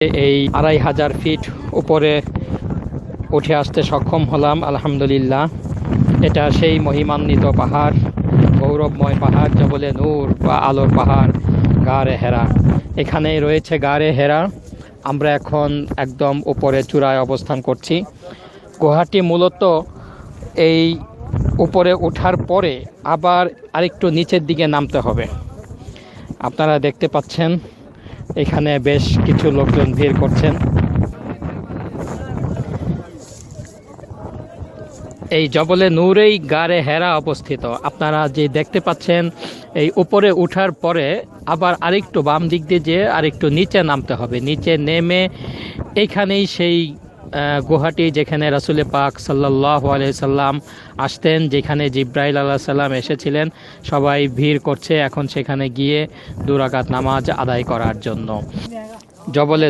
এই আড়াই হাজার ফিট উপরে উঠে আসতে সক্ষম হলাম, আলহামদুলিল্লাহ। এটা সেই মহিমান্বিত পাহাড়, গৌরবময় পাহাড় যা বলে নূর বা আলোর পাহাড়, গাড়ে হেরা। এখানে রয়েছে গাড়ে হেরা। আমরা এখন একদম উপরে চূড়ায় অবস্থান করছি। গুহাটি মূলত এই উপরে ওঠার পরে আবার আরেকটু নিচের দিকে নামতে হবে। আপনারা দেখতে পাচ্ছেন এখানে বেশ কিছু লোকজন ভিড় করছেন। এই জবলে নূরেই গাড়ে হেরা অবস্থিত। আপনারা যে দেখতে পাচ্ছেন, এই উপরে উঠার পরে আবার আরেকটু বাম দিক দিয়ে যেয়ে আরেকটু নিচে নামতে হবে। নিচে নেমে এখানেই সেই গুহাটি যেখানে রাসুল পাক সাল্লাহ সাল্লাম আসতেন, যেখানে জিব্রাইল আল্লাহ সাল্লাম এসেছিলেন, সবাই ভিড় করছে এখন সেখানে গিয়ে দুরাকাত নামাজ আদায় করার জন্য। জবলে